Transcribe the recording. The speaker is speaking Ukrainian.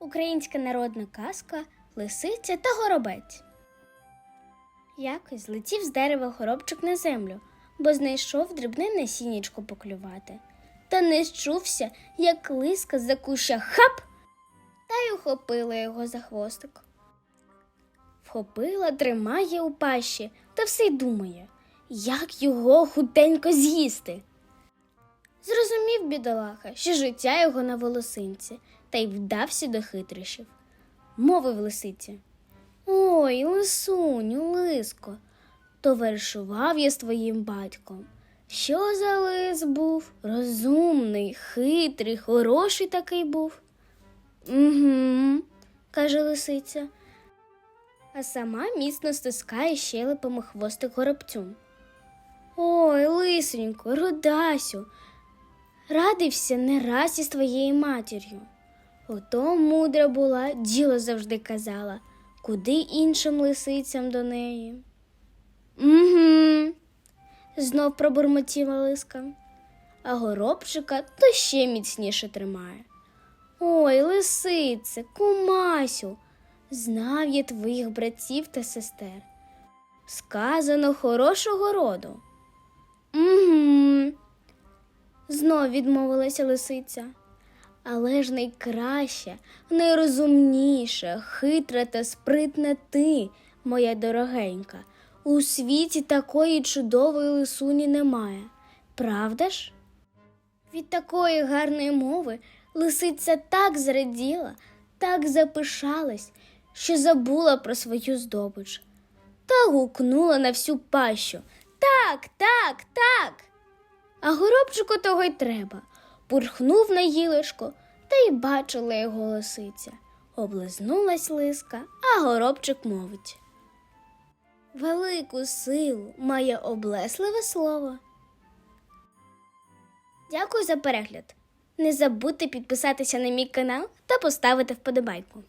Українська народна казка Лисиця та горобець. Якось злетів з дерева горобчик на землю, бо знайшов дрібне насіннячко поклювати. Та не щувся, як лиска за куща хап, та й ухопила його за хвостик. Вхопила, тримає у пащі та все й думає, як його хутенько з'їсти. Зрозумів бідолаха, що життя його на волосинці, та й вдався до хитрощів. Мовив лисиці. Ой, лисуню, лиско, товаришував я з твоїм батьком. Що за лис був? Розумний, хитрий, хороший такий був. Угу, каже лисиця, а сама міцно стискає щелепами хвостик горобцю. Ой, лисенько, рудасю, радився не раз із твоєю матір'ю. Ото мудра була, діло завжди казала, куди іншим лисицям до неї. Угу, знов пробурмотіла лиска, а горобчика то ще міцніше тримає. Ой, лисице, кумасю, знав я твоїх братів та сестер. Сказано хорошого роду. Угу. Знов відмовилася лисиця. Але ж найкраща, найрозумніша, хитра та спритна ти, моя дорогенька. У світі такої чудової лисуні немає. Правда ж? Від такої гарної мови лисиця так зраділа, так запишалась, що забула про свою здобич та гукнула на всю пащу. Так, так, так. А горобчику того й треба. Пурхнув на гілочку, та й бачила його лисиця. Облизнулась лиска, а горобчик мовить. Велику силу має облесливе слово. Дякую за перегляд. Не забудьте підписатися на мій канал та поставити вподобайку.